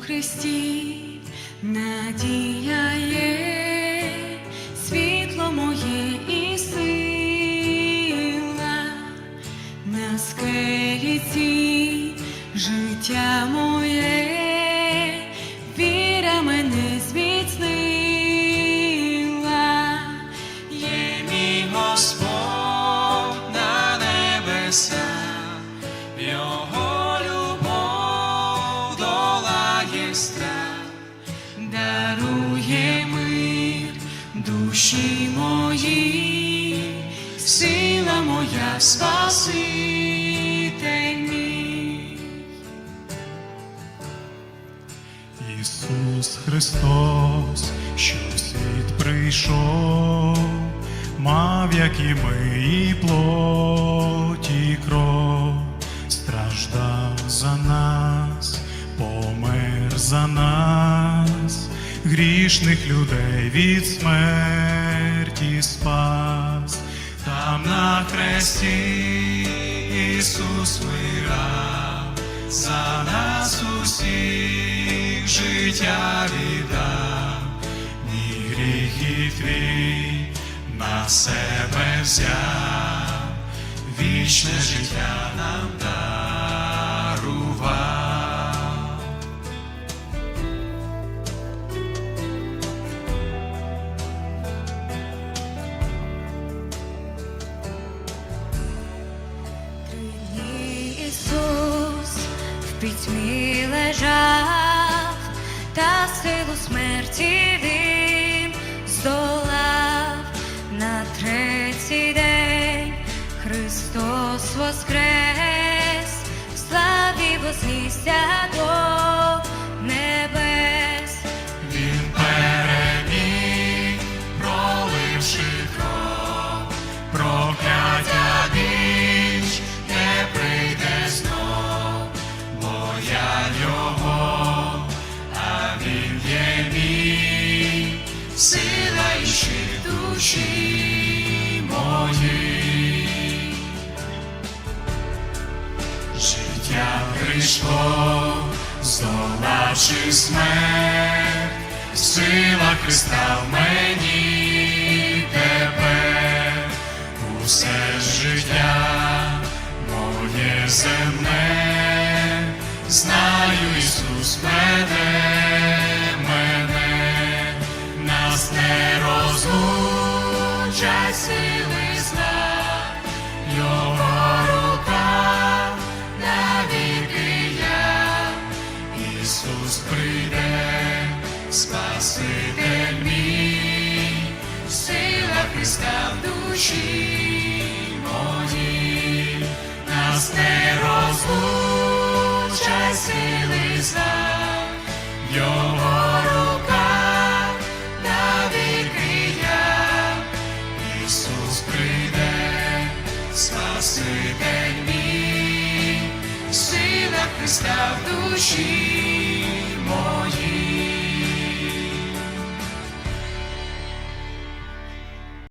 Христі, надія є, світло моє і сила, на скеліці життя моє, долає дарує мир душі моїй, сила моя спаситель мій. Христос, що в світ прийшов, мав, як і ми, і плоть, і кров, страждав за нас, помер за нас, грішних людей від смерті спас, там на хресті Ісус вмирав, за нас усіх життя віддав, ні гріх і твій на себе взяв, вічне життя нам дарував. Пітьмі лежав, та силу смерті він здолав. На третій день Христос воскрес, в славі вознісся сила і щит душі моїй. Життя прийшло, здолавши смерть, сила Христа в мені тепер, усе життя моє земне, знаю Ісус мене, прийде, Спаситель мій, сила Христа в душі моїй, нас не розлучать сили зла, Його рука навіки я, Ісус прийде, Спаситель мій, сила Христа в душі моїй.